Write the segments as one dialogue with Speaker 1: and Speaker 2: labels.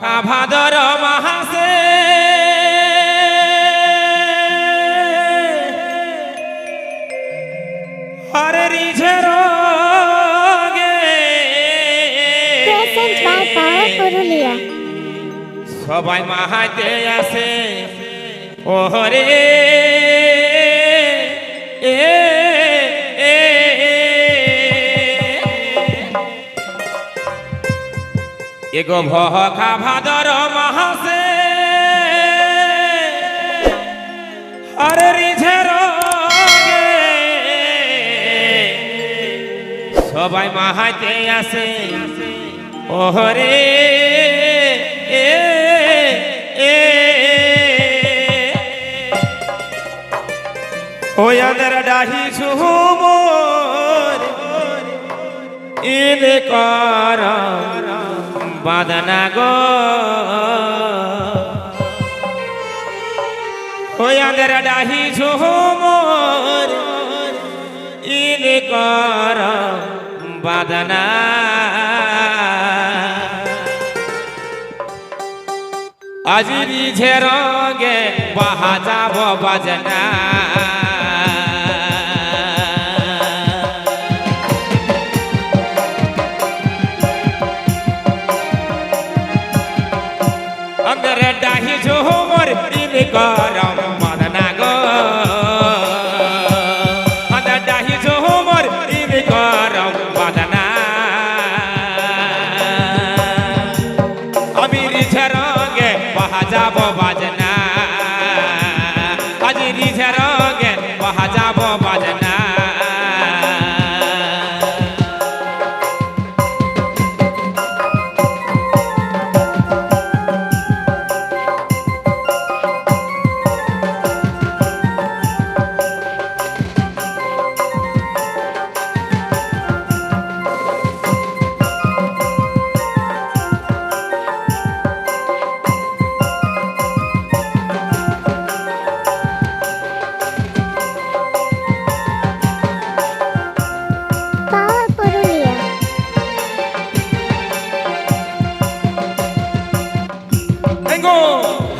Speaker 1: ভাদর মাহাসে। হরে রিঝের সবাই মাহাতে আসে। ওহরে। এগো ভখা ভাদর মাহাসে। হরে রিঝের সবাই মাহাতে আসে। ওহরে। এ ওয়াদের ডাহি সুমোর ইদ কর বাদনা গো। ওয়াদের ডাহি সুমোর ইদ কর বাদনা। আজিরি ঝেরগে বাহা যাব বাজনা। করম মদনা গো। অন্দর ডাহি ঝুমর করম মদনা। আমির ঝরগে বাহা যাব বাজনা। আজির ঝরগে বাহা যাব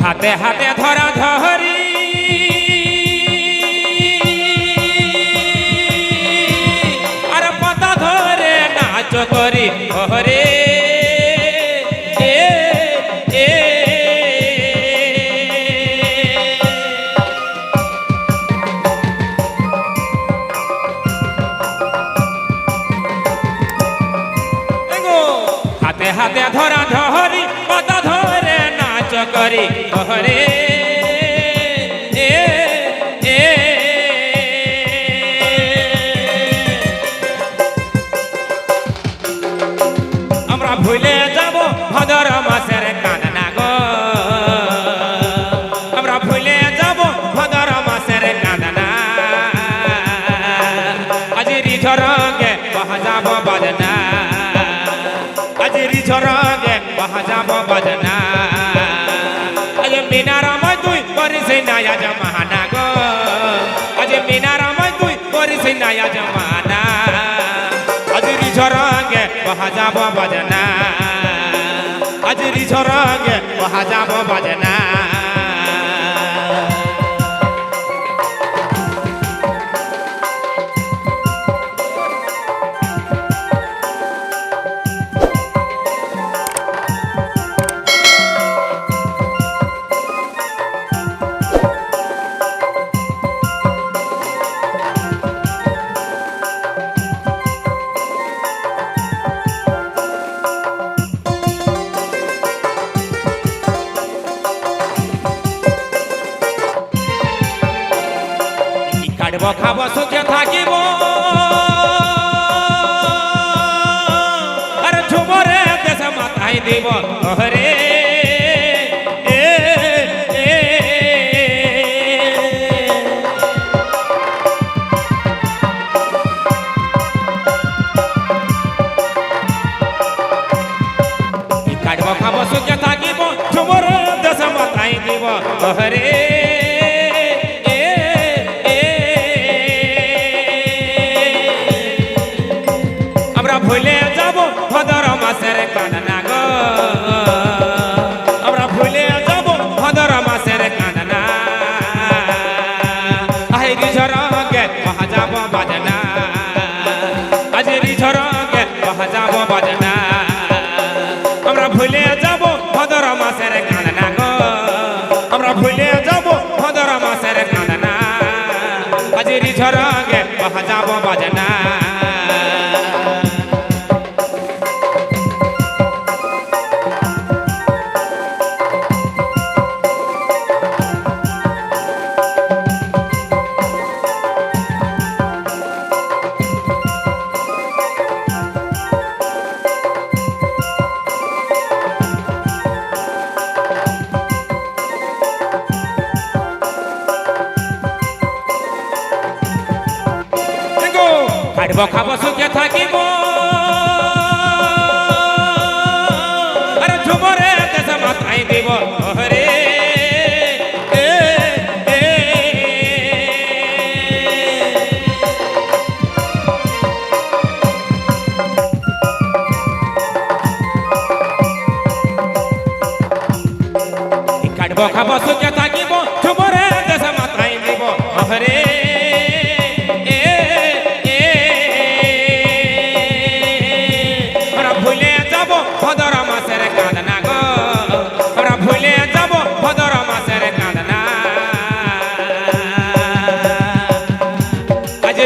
Speaker 1: হাতে হাতে ধরা ধরি। আর পাতা ধরে নাচ করি এগো। হাতে হাতে ধরা ধরি ধরে নাচ করি ওরে এ এ আমরা ভুলে যাব ভদর মাসের কান্না গো আমরা ভুলে যাব ভদর মাসের কান্না আজ রিঝরগে বাহা যাব বাজনা আজ রিঝরগে বাহা যাব বাজনা আজ মিনারাময় তুই করিস নায়া জমানা গো আজ মিনারাময় তুই করিস নায়া জমানা আজ রিঝরগে বাহা যাব বাজনা। আজ রিঝরগে বাহা যাব বাজনা। কি কাটব খাব, সুখে থাকিব। আর ঝুমরে দেশ মাথায় দিব হরে খাব, সুখে থাকিব ঝুমরে দেশ মাথায় দিব হরে ভুলে যাব ভদর মাসের কান্দনা গো। আমরা ভুলে যাব ভদর মাসের কান্দনা হাজিরি ঝরগে যাব বাজনা। খাইব খাব সুখে থাকিব। আরে ঝুমরে দেশ মাথায় দিব এ, কাটব খাব সুখে থাকিব ঝুমরে দেশ মাথায় দিব হরে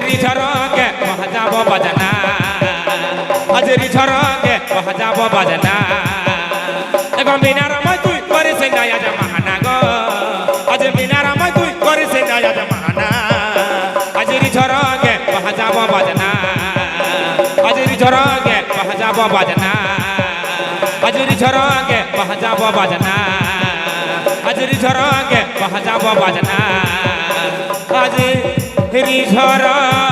Speaker 1: আজ রিঝরকে যাব বাজনা। আজ রিঝরকে যাব বাজনা। এবং মিনারাময় তুই করিস নয়া জামানা গো। আজ মিনারাময় তুই করিস নয়া জামানা আজ রিঝরকে যাব বাজনা। আজ রিঝরকে যাব বাজনা। আজ রিঝরকে যাব বাজনা। আজ রিঝরকে যাব বাজনা। আজ রিঝরকে